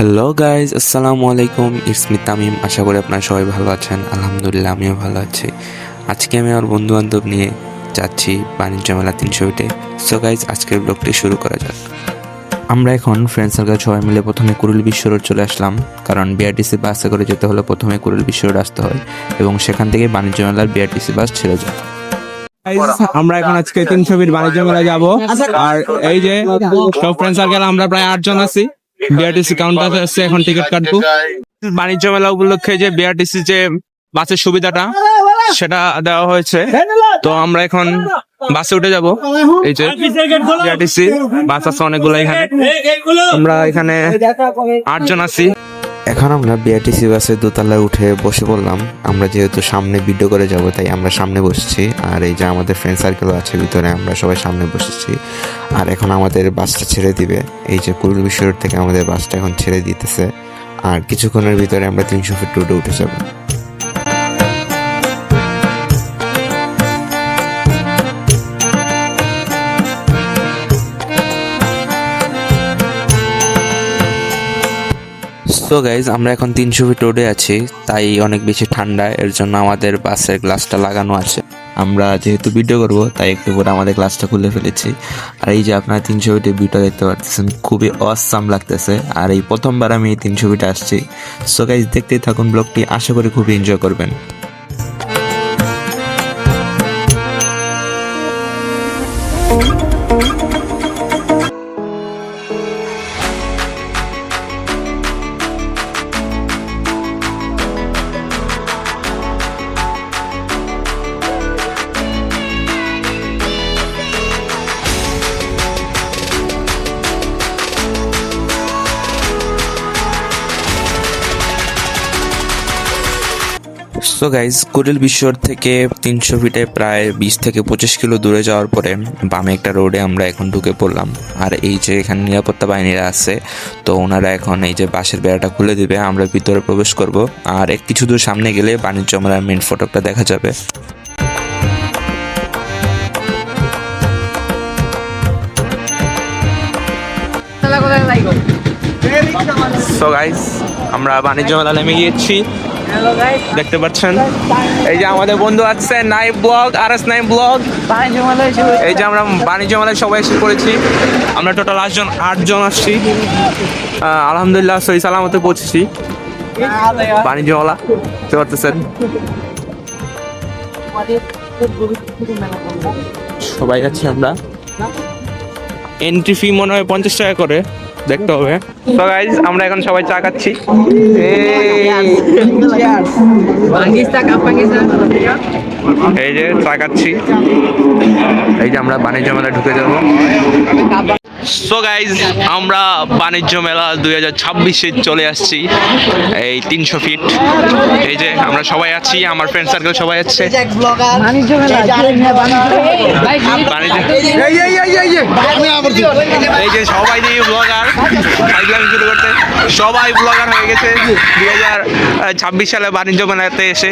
Hello guys আসসালামু আলাইকুম it's me Tamim আশা করি আপনারা সবাই ভালো আছেন। আলহামদুলিল্লাহ, আমিও ভালো আছি। আজকে আমি আমার বন্ধু বান্ধব নিয়ে যাচ্ছি বাণিজ্য মেলা তিনশো ফিটে সো গাইজ আজকের ব্লগটি শুরু করা যাক। আমরা এখন ফ্রেন্ড সার্কেল সবাই মিলে প্রথমে কুরুল বিশ্ব রোড চলে আসলাম। কারণ বিআরটিসি বাসে করে যেতে হলে প্রথমে কুরুল বিশ্ব রোড আসতে হয়। এবং সেখান থেকে বাণিজ্য মেলার বিআরটিসি বাস ছেড়ে যায়। আমরা এখন আজকে তিনশো ফিট বাণিজ্য মেলায় যাব। আর এই যে, সব ফ্রেন্ড সার্কেল আমরা প্রায় আটজন আছি। বিআরটিসি কাউন্টার আছে এখন টিকিট কাটবো। বাণিজ্য মেলা উপলক্ষে যে বিআরটিসি যে বাসের সুবিধাটা সেটা দেওয়া হয়েছে। তো আমরা এখন বাসে উঠে যাব। এই যে বিআরটিসি বাস আছে অনেকগুলো এখানে। আমরা এখানে আটজন আছি। এখন আমরা বিআরটিসি বাসে দোতলায় উঠে বসে পড়লাম। আমরা যেহেতু সামনে ভিডিও করে যাব, তাই আমরা সামনে বসছি। আর এই যে আমাদের ফ্রেন্ড সার্কেল আছে ভিতরে, আমরা সবাই সামনে বসেছি। আর এখন আমাদের বাসটা ছেড়ে দিবে। এই যে কুল বিশ্ব থেকে আমাদের বাসটা এখন ছেড়ে দিতেছে। আর কিছুক্ষণের ভিতরে আমরা তিনশো ফিট রোডে উঠে যাব। সো গাইজ আমরা এখন তিনশো ফিট রোডে আছি, তাই অনেক বেশি ঠান্ডা, এর জন্য আমাদের বাসের গ্লাসটা লাগানো আছে। আমরা যেহেতু ভিডিও করব, তাই একটু করে আমাদের গ্লাসটা খুলে ফেলেছি। আর এই যে আপনারা তিনশো ফিটের ভিডিও দেখতে পাচ্ছেন খুবই অসাম লাগতেছে। আর এই প্রথমবার আমি এই তিনশো ফিটে আসছি। সো গাইজ দেখতেই থাকুন ব্লগটি আশা করি খুবই এনজয় করবেন। সো গাইজ কুড়িল বিশ্বর থেকে তিনশো ফিটে প্রায় বিশ থেকে পঁচিশ কিলো দূরে যাওয়ার পরে বামে একটা রোডে আমরা এখন ঢুকে পড়লাম। আর এই যে এখানে নিরাপত্তা বাহিনীরা আছে, তো ওনারা এখন এই যে বাসের বেড়াটা খুলে দিবে, আমরা ভিতরে প্রবেশ করব। আর এক কিছু দূর সামনে গেলে বাণিজ্য মেলার মেন ফটকটা দেখা যাবে। সো গাইস আমরা বাণিজ্য মেলা নেমে গিয়েছি। দেখতে পাচ্ছেন? এই যে আমাদের বন্ধু আছে নাইব ব্লগ আর এস নাইব ব্লগ। এই যে আমরা বাণিজ্য মেলায় সবাই এসে পড়েছি। আমরা টোটাল আটজন আটজন আসছি। আলহামদুলিল্লাহ, সহি সালামতে পৌঁছেছি। বাণিজ্য মেলা, দেখতে পারতেছেন সবাই যাচ্ছি আমরা। এন্ট্রি ফি মনে হয় পঞ্চাশ টাকা করে। দেখতে হবে। তো গাইজ আমরা এখন সবাই চা খাচ্ছি। এই যে চা খাচ্ছি। এই যে আমরা বাণিজ্য মেলায় ঢুকে যাব। সো গাইজ আমরা বাণিজ্য মেলা দুই হাজার ছাব্বিশে চলে আসছি এই তিনশো ফিট এই যে আমরা সবাই আছি আমার ফ্রেন্ড সার্কেল সবাই আছে। এই যে সবাই দিয়ে ব্লগার শুরু করতে। সবাই ব্লগার হয়ে গেছে দুই হাজার ছাব্বিশ সালে বাণিজ্য মেলাতে এসে।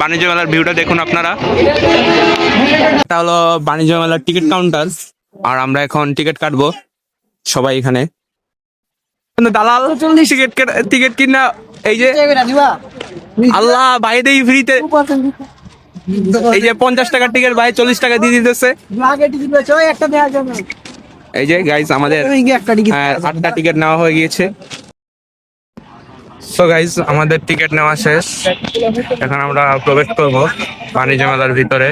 বাণিজ্য মেলার ভিউটা দেখুন আপনারা। এটা হলো বাণিজ্য মেলার টিকিট কাউন্টার আর আমরা এখন টিকিট কাটবো সবাই এখানে। দালাল টিকিট টিকিট কিনা এই যে আল্লাহ বাইরে ফ্রিতে। এই যে পঞ্চাশ টাকার টিকিট ভাই চল্লিশ টাকা দিয়ে দিতেছে। এই যে গাইজ আমাদের হ্যাঁ, আটটা টিকিট নেওয়া হয়ে গিয়েছে। সো গাইজ আমাদের টিকিট নেওয়া শেষ। এখন আমরা প্রবেশ করব পানি মেলার ভিতরে।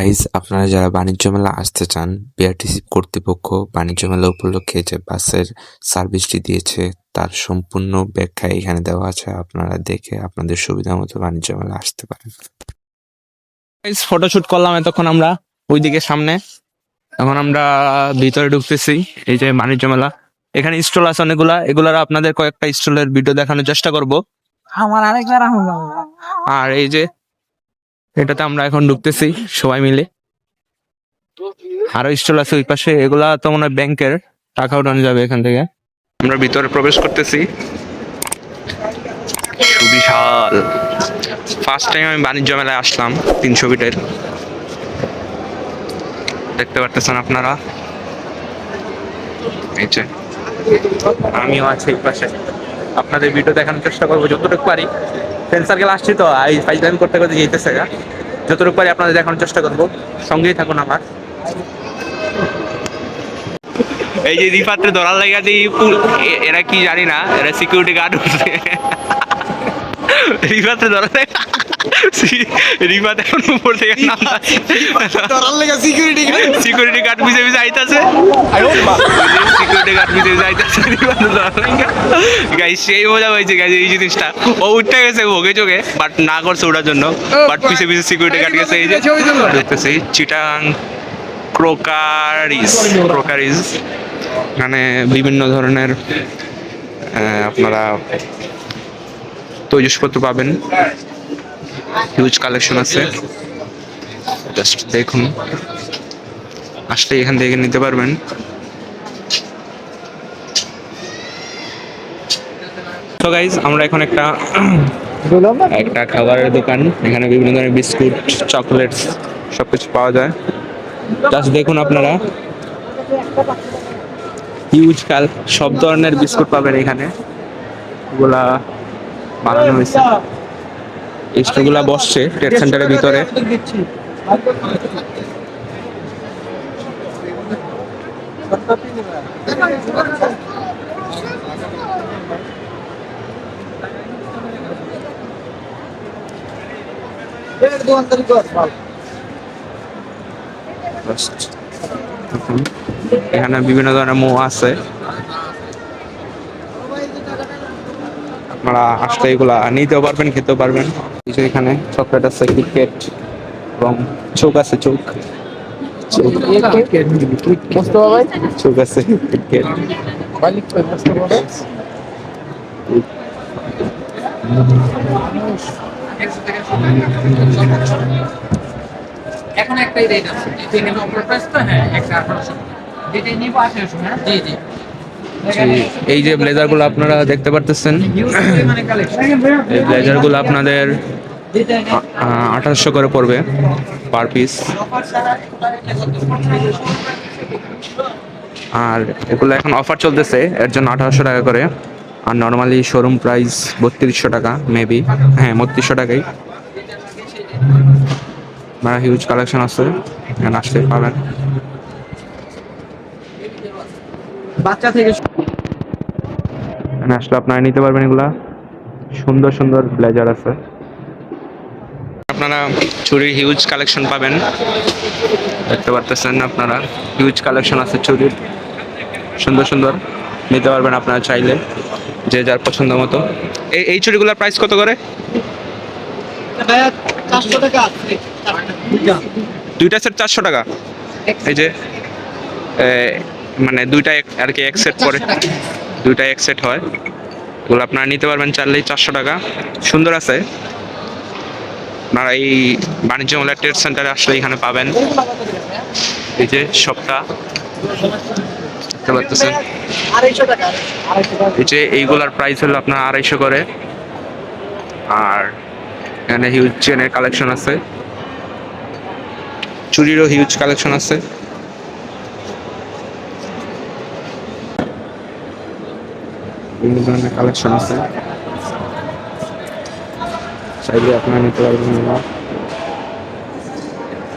গাইজ আপনারা যারা বাণিজ্য মেলা আসতে চান বিআরটিসি কর্তৃপক্ষ বাণিজ্য মেলা উপলক্ষে যে বাসের সার্ভিসটি দিয়েছে তার সম্পূর্ণ ব্যাখ্যা এখানে দেওয়া আছে। আপনারা দেখে আপনাদের সুবিধা মতো বাণিজ্য মেলা আসতে পারেন। ফটোশুট করলাম এতক্ষণ আমরা ওইদিকে সামনে। এখন আমরা ভিতরে ঢুকতেছি এই যে বাণিজ্য মেলা। এখানে স্টল আছে অনেকগুলা এগুলার আপনাদের কয়েকটা স্টলের ভিডিও দেখানোর চেষ্টা করব। আমার আরেকবার আর এই যে এটাতে আমরা এখন ঢুকতেছি, সবাই মিলে। আরও স্টল আছে ওই পাশে, এগুলা তো মনে হয় ব্যাংকের, টাকা উঠানো যাবে এখান থেকে। আমরা ভিতরে প্রবেশ করতেছি। বিশাল ফার্স্ট টাইম আমি বাণিজ্য মেলায় আসলাম, তিনশো ফিটের। দেখতে পারতেছেন আপনারা? আমিও আছি এই পাশে। আপনাদের ভিডিও দেখানোর চেষ্টা করব, যতটুকু পারি। ফ্রেন্ড সার্কেল আসছি তো এই ফাইজলামি করতে করতে যেতেছে গা। যতটুকু পারি আপনাদের দেখানোর চেষ্টা করব। সঙ্গেই থাকুন আমার। এই যে রিপাত্রে ধরার লাগা যে এরা কি জানি না, এরা সিকিউরিটি গার্ড উঠছে। রিফাতে ধরার রিফাত এখন উপর থেকে সিকিউরিটি সিকিউরিটি গার্ড পিছে পিছে আইতাছে। সিকিউরিটি গার্ড পিছে পিছে আইতাছে গাইস সেই মজা হয়েছে গাইস এই জিনিসটা। ও উঠতে গেছে ভোগে চোখে বাট না করছে ওঠার জন্য। বাট পিছে পিছে সিকিউরিটি গার্ড গেছে এই যে দেখতেছি চিটাং ক্রোকারিস। ক্রোকারিস। মানে বিভিন্ন ধরনের আপনারা তৈজসপত্র পাবেন। হিউজ কালেকশন আছে। জাস্ট দেখুন। আসলে এখান থেকে নিতে পারবেন। তো গাইজ আমরা এখন একটা একটা খাবারের দোকান। এখানে বিভিন্ন ধরনের বিস্কুট, চকলেটস সবকিছু পাওয়া যায়। জাস্ট দেখুন আপনারা। হিউজ কাল সব ধরনের বিস্কুট পাবেন এখানে। এগুলা বানানো হয়েছে। স্টোরগুলা বসছে ট্রেড সেন্টারের ভিতরে। এখানে বিভিন্ন ধরনের মো আছে। আপনারা আসলে এগুলা নিতেও পারবেন খেতেও পারবেন। যে এখানে চকলেট আছে ক্রিকেট এবং চোখ আছে চোখ। চোখ। আছে ক্রিকেট এখন একটাই রেট আছে। হ্যাঁ যেটাই নিবো হ্যাঁ? জি জি। এই যে ব্লেজারগুলো আপনারা দেখতে পারতেছেন মানে এই ব্লেজারগুলো আপনাদের আঠারোশো করে পড়বে পার পিস। আর এগুলো এখন অফার চলতেছে, এর জন্য আঠারোশো টাকা করে। আর নর্মালি শোরুম প্রাইস বত্রিশশো টাকা, মেবি। হ্যাঁ বত্রিশশো টাকাই। আপনারা হিউজ কালেকশন আছে, এখানে আসতে পাবেন বাচ্চা থেকে আসলে আপনারা নিতে পারবেন এগুলা। সুন্দর সুন্দর ব্লেজার আছে। আপনারা চুরির হিউজ কালেকশন পাবেন। দেখতে পারতেছেন আপনারা। হিউজ কালেকশন আছে চুরির। সুন্দর সুন্দর। নিতে পারবেন আপনারা চাইলে যে যার পছন্দ মতো। এই এই চুড়িগুলোর প্রাইস কত করে? চারশো টাকা আছে। দুইটা সেট চারশো টাকা। এই যে মানে দুইটা আর কি এক সেট পরে দুইটা এক সেট হয়। এগুলো আপনারা নিতে পারবেন চাইলেই চারশো টাকা। সুন্দর আছে। আপনারা এই বাণিজ্য মেলা ট্রেড সেন্টারে আসলে এখানে পাবেন। এই যে সবটা দেখতে পাচ্ছেন? এই যে এইগুলার প্রাইস হলো আপনার আড়াইশো করে। আর এখানে হিউজ চেনের কালেকশন আছে। চুরিরও হিউজ কালেকশন আছে। বিভিন্ন ধরনের কালেকশন আছে। চাইলে আপনারা নিতে পারবেন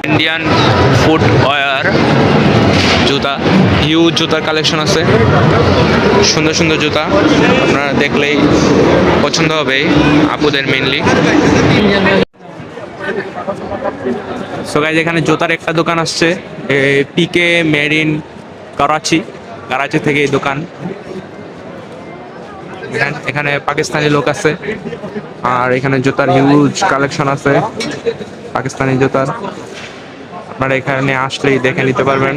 ইন্ডিয়ান ফুড ওয়ার জুতা হিউজ জুতার কালেকশন আছে। সুন্দর সুন্দর জুতা, আপনারা দেখলেই পছন্দ হবে আপুদের মেনলি সো গাইজ এখানে জুতার একটা দোকান আসছে PK made in Karachi Karachi থেকে এই দোকান। এখানে পাকিস্তানি লোক আছে। আর এখানে জুতার হিউজ কালেকশন আছে। পাকিস্তানি জুতার। আপনারা এখানে আসলেই দেখে নিতে পারবেন।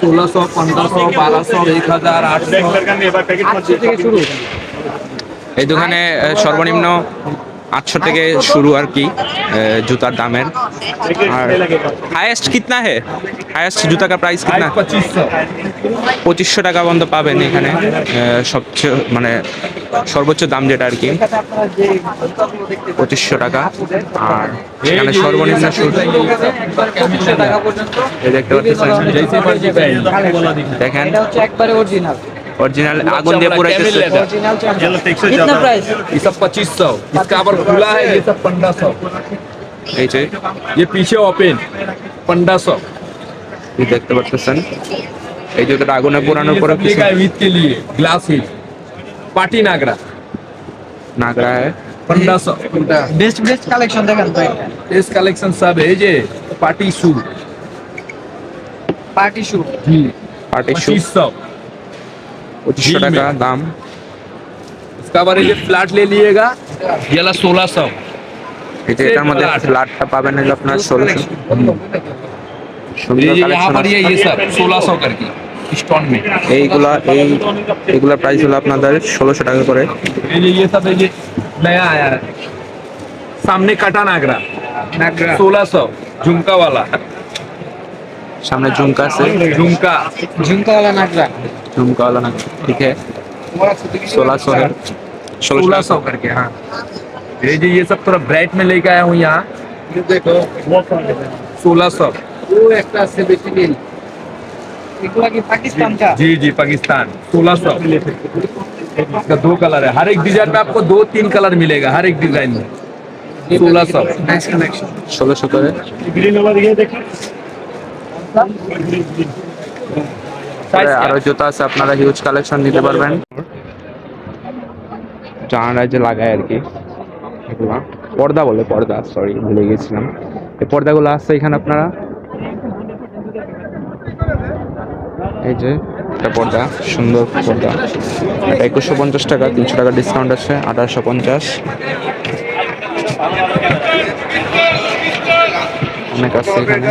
ষোলোশো পনেরোশো বারোশো হাজার আটশো। এই দোকানে সর্বনিম্ন আটশো থেকে শুরু আর কি আহ, জুতার দামের আর হাইয়েস্ট কিতনা হে হাইয়েস্ট জুতা কা প্রাইস কিতনা पच्चीस सौ পঁচিশশো টাকা পর্যন্ত পাবেন এখানে আহ, সবচেয়ে মানে সর্বোচ্চ দাম যেটা আর কি পঁচিশশো টাকা আর এখানে সর্বনিম্ন শুরু টাকা পর্যন্ত এই দেখতে পাচ্ছেন जैसे मर्जी पहन দেখেন ओरिजिनल आगुन दे पूरा कैसे ओरिजिनल चलो देवपुरा कितना प्राइस ये सब पच्चीस सौ। इसका पर खुला है ये सब पंद्रह सौ। ये पीछे ओपन पंद्रह सौ। ये देखते बच्चे सन। ये जो तो आगुन এই যে पूरा পুরানোর का विद के लिए ग्लास ही पार्टी नागरा। नागरा है। पंद्रह सौ। बेस्ट बेस्ट कलेक्शन দেখেন तो। বেস্ট कलेक्शन सब है जे पार्टी शू। पार्टी शू जी। पार्टी शू 2500 पच्चीस टका दाम इसका আবার এই যে ফ্ল্যাট ले लीजिएगा ইয়ালা 1600 এই যে এটার মধ্যে ফ্ল্যাটটা পাবেন হলো আপনার 1600 ये यहाँ पर ये ये सर 1600 करके স্টোন মে এইগুলা এই এগুলা প্রাইস হলো আপনাদের 1600 টাকা করে এই যে ये सब ये नया आया है सामने काटा नागरा नागरा 1600 झुमका वाला सामने झुमका से झुमका झुमका वाला नागरा रूम का वाला ना ठीक है? सोलह सौ है। सोलह सौ करके हाँ। ये जी ये सब थोड़ा ब्राइट में लेके आया हूँ यहाँ। सोलह सौ। जी जी पाकिस्तान। सोलह सौ। इसका दो कलर है। हर एक डिज़ाइन में आपको दो तीन कलर मिलेगा हर एक डिज़ाइन में। सोलह सौ। सोलह सौ তারপরে আরও জুতা আছে আপনারা হিউজ কালেকশন নিতে পারবেন। জানারা যে লাগায় আর কি। এগুলা। পর্দা বলে পর্দা সরি ভুলে গেছিলাম। এই পর্দাগুলো আছে এখানে আপনারা? এই যে একটা পর্দা সুন্দর পর্দা। এটা একুশশো পঞ্চাশ টাকা তিনশো টাকা ডিসকাউন্ট আছে আঠারোশো পঞ্চাশ। অনেক আছে এখানে।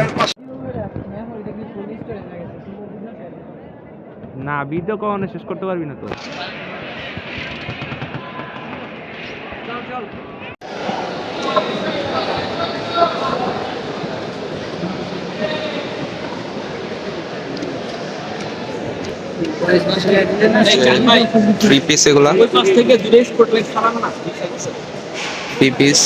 না ভিডিও কখনো শেষ করতে পারবি না তো। থ্রি পিস এগুলা। থ্রি পিস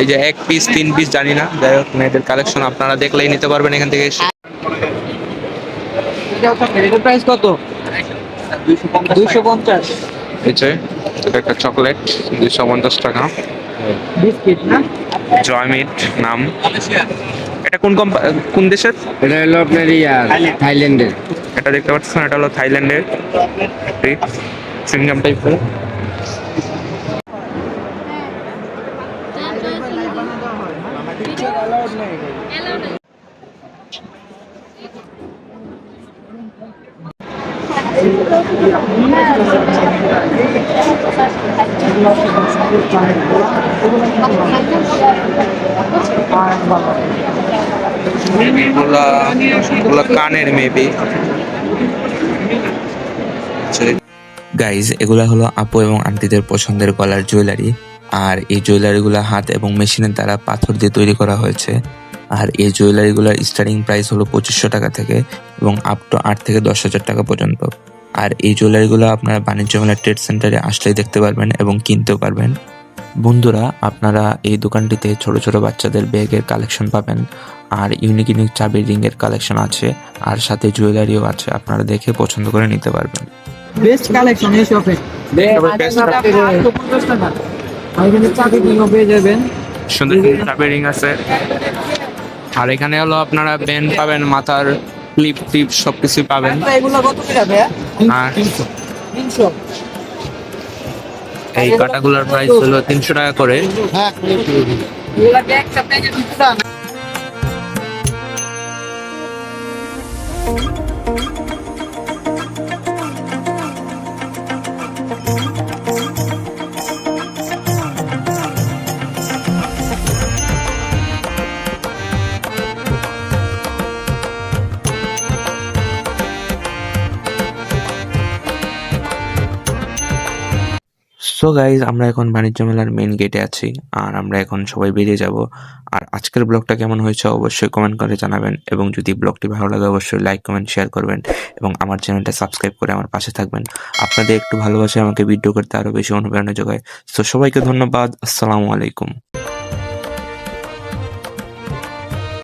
এই যে এক পিস তিন পিস জানি না যাই হোক মেয়েদের কালেকশন আপনারা দেখলেই নিতে পারবেন এখান থেকে এসে। এটার প্রাইস কত? দুইশো পঞ্চাশ। এটা একটা চকলেট দুইশো পঞ্চাশ টাকা। বিস্কিট না? জয়মিট নাম। এটা কোন কোন দেশের? এটা হলো আপনার ইয়ার থাইল্যান্ডের। এটা দেখতে পাচ্ছেন এটা হলো থাইল্যান্ডের চুইংগাম টাইপের এগুলা এগুলা কানের মেবি গাইজ এগুলা হলো আপু এবং আন্টিদের পছন্দের গলার জুয়েলারি আর এই জুয়েলারিগুলো হাত এবং মেশিনের দ্বারা পাথর দিয়ে তৈরি করা হয়েছে। আর এই জুয়েলারিগুলোর স্টার্টিং প্রাইস হলো পঁচিশশো টাকা থেকে এবং আপ টু আট থেকে দশ হাজার টাকা পর্যন্ত। আর এই জুয়েলারিগুলো আপনারা বাণিজ্য মেলা ট্রেড সেন্টারে আসলেই দেখতে পারবেন এবং কিনতেও পারবেন। বন্ধুরা আপনারা এই দোকানটিতে ছোট ছোট বাচ্চাদের ব্যাগের কালেকশন পাবেন আর ইউনিক ইউনিক চাবির রিংয়ের কালেকশন আছে আর সাথে জুয়েলারিও আছে আপনারা দেখে পছন্দ করে নিতে পারবেন। বেস্ট কালেকশন এই শপে পেয়ে যাবেন। সুন্দর রিং আছে। আর এখানে হলো আপনারা পেন পাবেন মাথার ক্লিপ টিপ সবকিছু পাবেন। আর এই কাটাগুলোর প্রাইস হলো তিনশো টাকা করে। সো গাইজ আমরা এখন বাণিজ্য মেলার মেন গেটে আছি, আর আমরা এখন সবাই বেরিয়ে যাব। আর আজকের ব্লগটা কেমন হয়েছে অবশ্যই কমেন্ট করে জানাবেন, এবং যদি ব্লগটি ভালো লাগে অবশ্যই লাইক কমেন্ট শেয়ার করবেন, এবং আমার চ্যানেলটা সাবস্ক্রাইব করে আমার পাশে থাকবেন। আপনাদের একটু ভালোবাসে আমাকে ভিডিও করতে আরও বেশি অনুপ্রেরণা যোগায়। সো সবাইকে ধন্যবাদ, আসসালামু আলাইকুম।